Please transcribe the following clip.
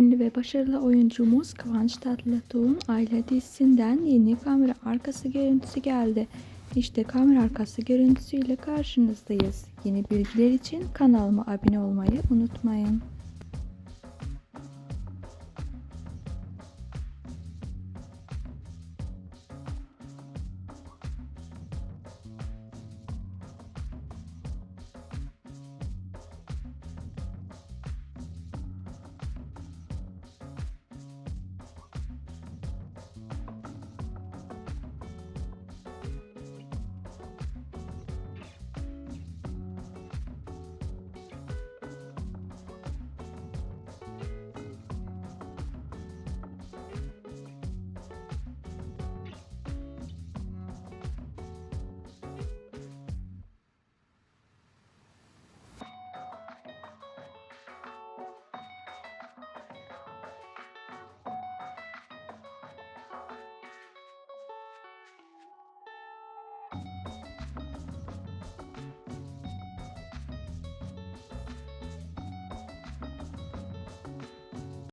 ünlü ve başarılı oyuncumuz Kıvanç Tatlıtuğ'un Aile dizisinden yeni kamera arkası görüntüsü geldi. İşte kamera arkası görüntüsüyle karşınızdayız. Yeni bilgiler için kanalıma abone olmayı unutmayın.